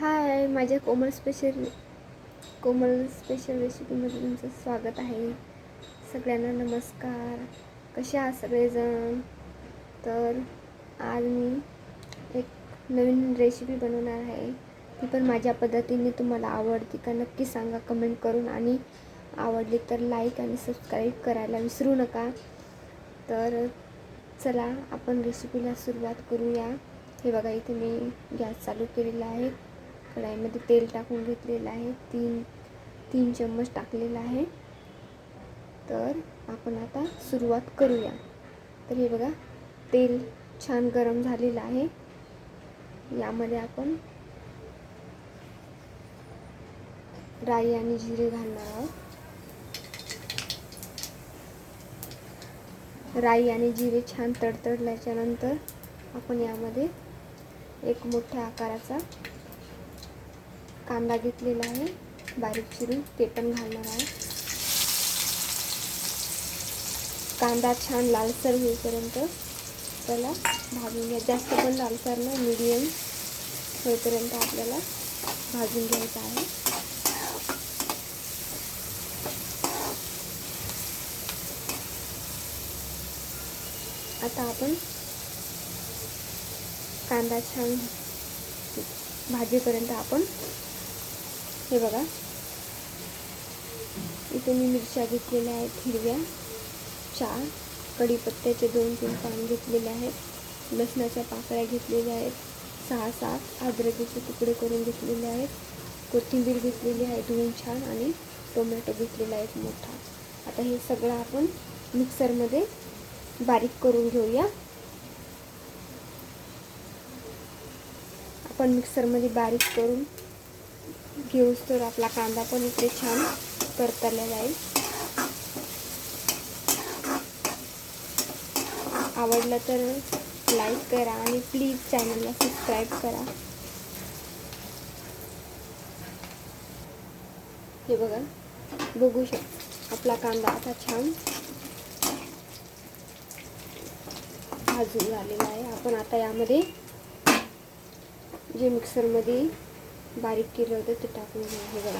हाय माझ्या कोमल स्पेशल कोमल स्पेशल रेसिपीमध्ये तुमचं स्वागत आहे. सगळ्यांना नमस्कार. कसे आहात सगळेजण? तर आज मी एक नवीन रेसिपी बनवणार आहे. ती पण माझ्या पद्धतीने तुम्हाला आवडते का नक्की सांगा कमेंट करून आणि आवडली तर लाईक आणि सबस्क्राईब करायला विसरू नका. तर चला आपण रेसिपीला सुरुवात करूया. हे बघा इथे मी गॅस चालू केलेला आहे. कढाईमध्ये तेल टाकून घेतलेलं आहे. तीन तीन चम्मच टाकलेलं आहे. तर आपण आता सुरुवात करूया. तर हे बघा तेल छान गरम झालेलं आहे. यामध्ये आपण राई आणि जिरे घालणार आहोत. राई आणि जिरे छान तडतडल्याच्यानंतर आपण यामध्ये एक मोठ्या आकाराचा कांदा घेतलेला आहे. बारीक चिरून ते पण घालणार आहे. कांदा छान लालसर होईपर्यंत त्याला भाजून घ्या. जास्त पण लालसर नाही मीडियम होईपर्यंत आपल्याला भाजून घ्यायचं आहे. आता आपण कांदा छान भाजीपर्यंत आपण हे बघा. इथे मी मिरच्या घेतलेल्या आहेत हिरव्या चार. कढीपत्त्याचे दोन तीन पान घेतलेले आहेत. लसणाच्या पाकळ्या घेतलेल्या आहेत. सहा सात. अद्रकीचे तुकडे करून घेतलेले आहेत. कोथिंबीर घेतलेली आहे धुवून छान. आणि टोमॅटो घेतलेला आहे मोठा. आता हे सगळं आपण मिक्सरमध्ये बारीक करून घेऊया. आपण मिक्सरमध्ये बारीक करून घेऊस तर आपला कांदा पण इथे छान परतला जाईल. आवडलं तर लाईक करा आणि प्लीज चॅनलला सबस्क्राईब करा. हे बघा बघू शक आपला कांदा आता छान भाजून झालेला आहे. आपण आता यामध्ये जे मिक्सरमध्ये बारीक केलं होतं ते टाकून हे बघा.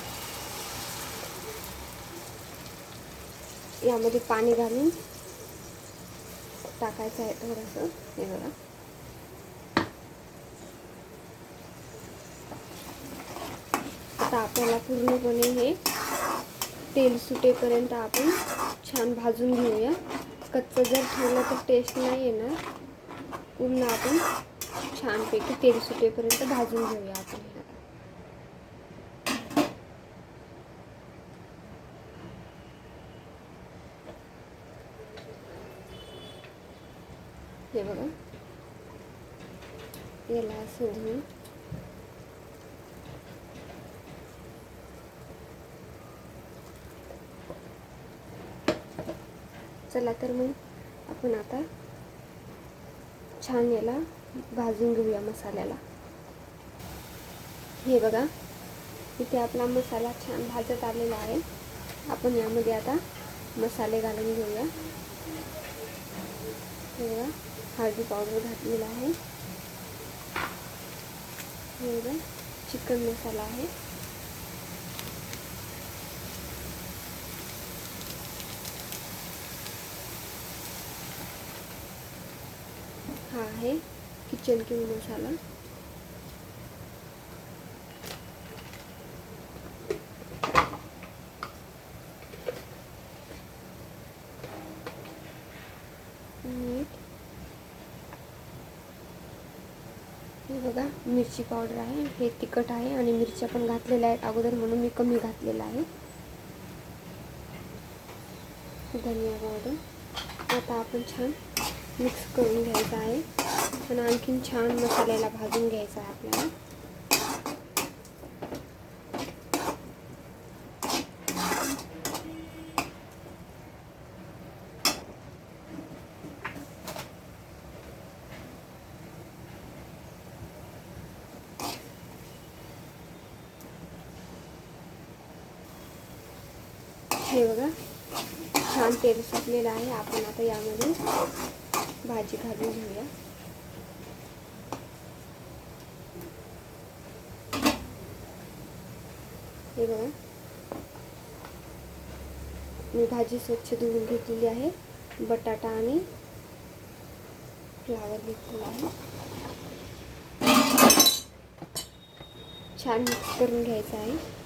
यामध्ये पाणी घालून टाकायचं आहे थोडंसं हे बघा. आता आपल्याला पूर्णपणे हे तेल सुटेपर्यंत आपण छान भाजून घेऊया. कच्चं जर ठेवलं तर टेस्ट नाही येणार. पूर्ण आपण छानपैकी तेल सुटेपर्यंत भाजून घेऊया आपण हे बघा याला असं चला तर मग आपण आता छान याला भाजून घेऊया मसाल्याला. हे बघा इथे आपला मसाला छान भाजत आलेला आहे. आपण यामध्ये आता मसाले घालून घेऊया. हे बघा हळदी पावडर घातलेला आहे. हे चिकन मसाला आहे. हा आहे किचन किंग मसाला मीठ हे बघा मिरची पावडर आहे हे तिखट आहे आणि मिरच्या पण घातलेल्या आहेत. अगोदर म्हणून मी कमी घातलेला आहे. धनिया पावडर आता आपण छान मिक्स करून घ्यायचं आहे. आणि आणखीन छान मसाल्याला भाजून घ्यायचा आहे आपल्याला. हे बघा छान तेल सुटलेलं आहे. आपण आता यामध्ये भाजी घालून घेऊया. हे बघा मी भाजी स्वच्छ धुवून घेतलेली आहे. बटाटा आणि फ्लावर घेतलेला आहे. छान मिक्स करून घ्यायचं आहे.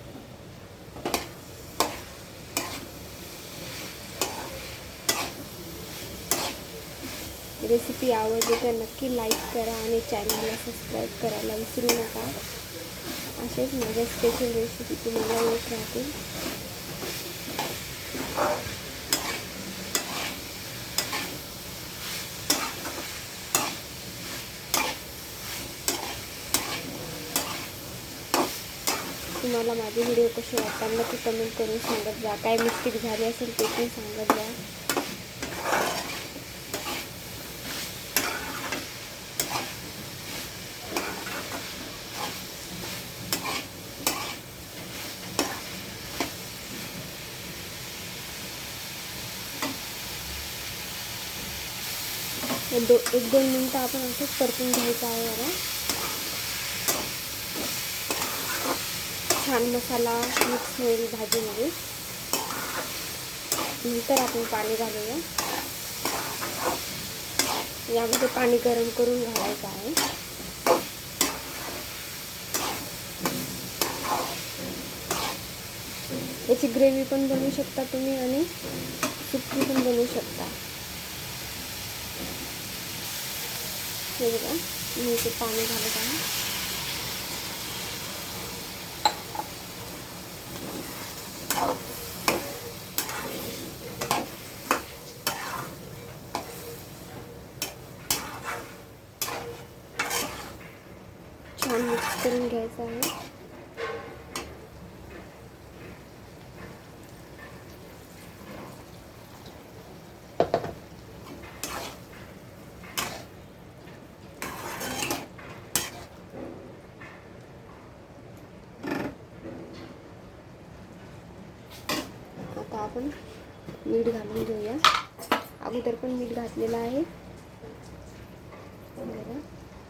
रेसिपी आवडली तर नक्की लाईक करा आणि चॅनलला सबस्क्राईब करायला विसरू नका. असेच माझ्या स्पेशल रेसिपी तुम्हाला येत राहतील. तुम्हाला माझे व्हिडिओ कसे वाटतात नक्की कमेंट करून सांगत जा. काय मिस्टेक झाली असेल ते पण सांगत जा. एक दो एक दोन मिनटं आपण असंच परतून घ्यायचं आहे बघा छान मसाला मिक्स होईल भाजीमध्ये. नंतर आपण पाणी घालूया. यामध्ये पाणी गरम करून घालायचं आहे. याची ग्रेव्ही पण बनवू शकता तुम्ही आणि सुकी पण बनवू शकता. हे बघा मी इथे पाणी घालत आहे छान मिक्स करून घ्यायचं आहे आता आपण मीठ घालून घेऊया. अगोदर पण मीठ घातलेलं आहे. बघा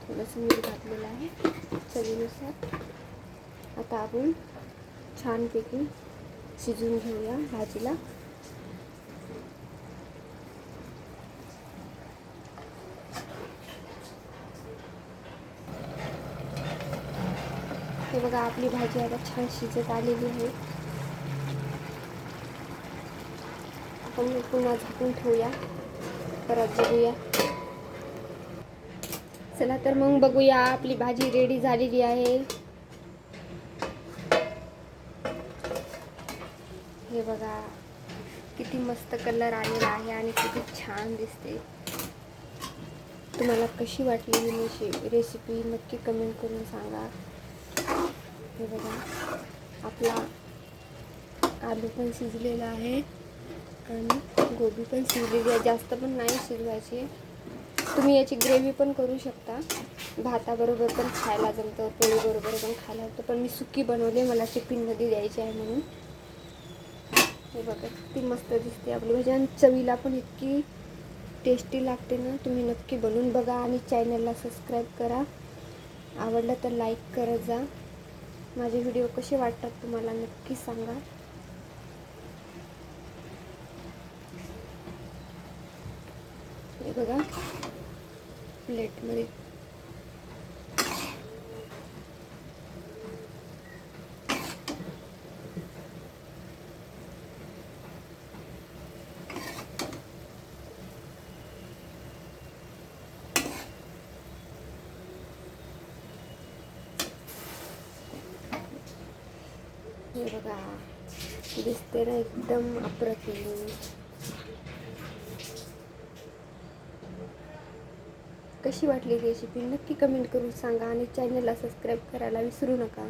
थोडंसं मीठ घातलेलं आहे चवीनुसार. आता आपण छानपैकी शिजवून घेऊया भाजीला. हे बघा आपली भाजी आता छान शिजत आलेली आहे. आपण पुन्हा झाकून ठेवूया. परत बघूया. चला तर मग बघूया आपली भाजी रेडी झालेली आहे. हे बघा किती मस्त कलर आलेला आहे आणि किती छान दिसते. तुम्हाला कशी वाटली ही रेसिपी नक्की कमेंट करून सांगा. हे बघा आपला आलू पण शिजलेला आहे. आणि गोबी पण शिजलेली आहे जास्त पण नाही शिजवायची. तुम्ही याची ग्रेव्ही पण करू शकता. भाताबरोबर पण खायला जमतं पोळीबरोबर पण खायला होतं पण मी सुकी बनवली मला टिफिनमध्ये द्यायची आहे म्हणून. हे बघा किती मस्त दिसते आपली भाजी. आणि चवीला पण इतकी टेस्टी लागते ना. तुम्ही नक्की बनवून बघा आणि चॅनलला सबस्क्राईब करा. आवडलं तर लाईक करत जा. माझे व्हिडिओ कसे वाटतात तुम्हाला नक्की सांगा. बघा. प्लेटमध्ये हे बघा. दिसते ना एकदम अप्रतिम. कशी वाटली रेसिपी नक्की कमेंट करून सांगा आणि चॅनलला सबस्क्राईब करायला विसरू नका.